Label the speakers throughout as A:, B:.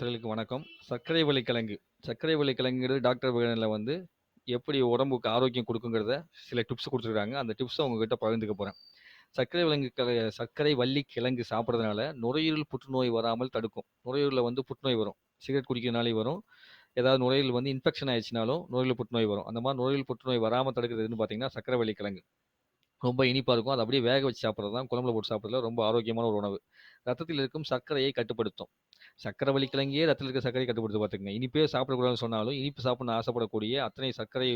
A: நேயர்களுக்கு வணக்கம். சர்க்கரை வள்ளி கிழங்கு. சர்க்கரை வள்ளி கிழங்குங்கிறது டாக்டர் வேலன்ல வந்து எப்படி உடம்புக்கு ஆரோக்கியம் கொடுக்குங்கிறத சில டிப்ஸ் கொடுத்துருக்காங்க அந்த டிப்ஸை உங்ககிட்ட பகிர்ந்துக்க போகிறேன் சர்க்கரை விலங்கு சர்க்கரை வள்ளி கிழங்கு சாப்பிட்றதுனால நுரையீரல் புற்றுநோய் வராமல் தடுக்கும். நுரையீரலில் வந்து புற்றுநோய் வரும். சிகரெட் குடிக்கிறதுனாலே வரும். ஏதாவது நுரையீரல் வந்து இன்ஃபெக்ஷன் ஆயிடுச்சுனாலும் நுரையீரல் புற்றுநோய் வரும். அந்த மாதிரி நுரையீரல் புற்றுநோய் வராமல் தடுக்கிறது எதுன்னு பார்த்தீங்கன்னா, சர்க்கரை வள்ளி கிழங்கு. ரொம்ப இனிப்பாக இருக்கும். அத அப்படியே வேக வச்சு சாப்பிட்றது தான் குழம்புல போட்டு சாப்பிட்றதுல ரொம்ப ஆரோக்கியமான ஒரு உணவு. ரத்தத்தில் இருக்கும் சர்க்கரையை கட்டுப்படுத்தும். சர்க்கரை வள்ளி ரத்தத்தில் இருக்க சர்க்கரையை கட்டுப்படுத்த பார்த்துக்கங்க. இனிப்பே சாப்பிடக்கூடாதுன்னு சொன்னாலும், இனிப்பு சாப்பிடணும்னு ஆசைப்படக்கூடிய அத்தனை சர்க்கரை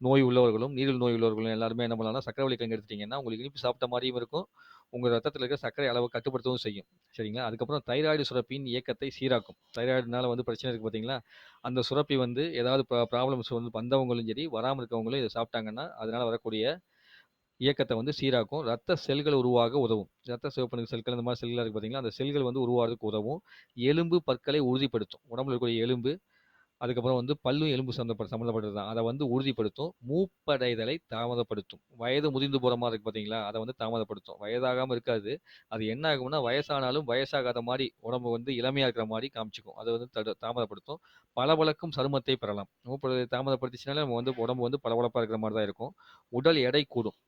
A: நோய் உள்ளவர்களும், நீரில் நோய் உள்ளவர்களும் எல்லாருமே என்ன பண்ணலாம்னா, சர்க்கரை கிழங்கு எடுத்துட்டீங்கன்னா, உங்களுக்கு இனிப்பு சாப்பிட்ட மாதிரியும் இருக்கும். உங்கள் ரத்தத்தில் இருக்க சர்க்கரை அளவை கட்டுப்படுத்தவும் செய்யும். சரிங்களா? அதுக்கப்புறம் தைராய்டு சுரப்பின் இயக்கத்தை சீராக்கும். தைராய்டுனால வந்து பிரச்சனை இருக்குது பார்த்தீங்களா? அந்த சுரப்பி வந்து ஏதாவது ப்ரா ப்ராப்ளம்ஸ் வந்து வந்தவங்களும் சரி, வராமல் இருக்கவங்களும் இதை சாப்பிட்டாங்கன்னா, அதனால் வரக்கூடிய இயக்கத்தை வந்து சீராக்கும். ரத்த செல்கள் உருவாக உதவும். ரத்த சிவப்பணு செல்கள் இந்த மாதிரி செல்கள் இருக்கு பார்த்தீங்களா? அந்த செல்கள் வந்து உருவாகிறதுக்கு உதவும். எலும்பு, பற்களை உறுதிப்படுத்தும். உடம்புல இருக்கக்கூடிய எலும்பு, அதுக்கப்புறம் வந்து பல்லும் எலும்பு சம்மந்தப்பட்ட சம்மந்தப்பட்டது தான். அதை வந்து உறுதிப்படுத்தும். மூப்படைதலை தாமதப்படுத்தும். வயது முதிர்ந்து போகிற மாதிரி இருக்கு பார்த்தீங்களா? அதை வந்து தாமதப்படுத்தும். வயதாகாமல் இருக்காது. அது என்ன ஆகும்னா, வயசானாலும் வயசாகாத மாதிரி உடம்பு வந்து இளமையாக இருக்கிற மாதிரி காமிச்சிக்கும் அதை வந்து தடு தாமதப்படுத்தும். பளபளக்கும் சருமத்தை பெறலாம். மூப்படைதலை தாமதப்படுத்திச்சுனாலே நம்ம வந்து உடம்பு வந்து பளபளப்பாக இருக்கிற மாதிரி தான் இருக்கும். உடல் எடை கூடும்.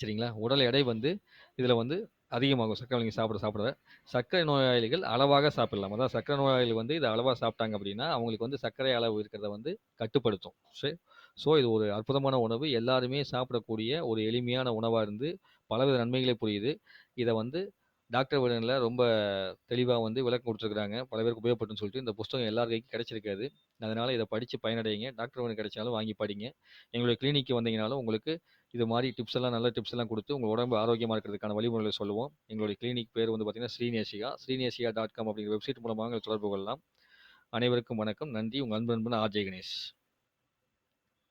A: சரிங்களா? உடல் எடை வந்து இதில் வந்து அதிகமாகும். சர்க்கரை நீங்கள் சாப்பிட சாப்பிட. சர்க்கரை நோயாளிகள் அளவாக சாப்பிடலாம். அதாவது சர்க்கரை நோயாளிகள் வந்து இதை அளவாக சாப்பிட்டாங்க அப்படின்னா, அவங்களுக்கு வந்து சர்க்கரை அளவு இருக்கிறத வந்து கட்டுப்படுத்தும். சரி ஸோ இது ஒரு அற்புதமான உணவு. எல்லாருமே சாப்பிடக்கூடிய ஒரு எளிமையான உணவாக இருந்து, பலவித நன்மைகளை புரியுது. இதை வந்து டாக்டர் வேலன்ல ரொம்ப தெளிவாக வந்து விளக்கம் கொடுத்துருக்குறாங்க பல பேருக்கு உபயோகப்பட்டும்னு சொல்லிட்டு. இந்த புஸ்தகம் எல்லார் கைக்கும் கிடைச்சிருக்காது. அதனால் இதை படித்து பயனடைங்க டாக்டர் வேலன் கிடைச்சாலும் வாங்கி படிங்க. எங்களுடைய கிளினிக்கு வந்தீங்கனாலும் உங்களுக்கு இது மாதிரி டிப்ஸ் எல்லாம் நல்ல டிப்ஸ் எல்லாம் கொடுத்து உங்கள் உடம்பு ஆரோக்கியமாக இருக்கிறதுக்கான வழிமுறைகளை சொல்லுவோம். எங்களுடைய கிளினிக் பேர் வந்து பார்த்தீங்கன்னா, ஸ்ரீநேசிகா. ஸ்ரீநேசிகா டாட் காம் அப்படிங்கிற வெப்சைட் மூலமாக தொடர்பு கொள்ளலாம். அனைவருக்கும் வணக்கம். நன்றி. உங்கள் அன்பு நண்பன் ஆர்.ஜே. கணேஷ்.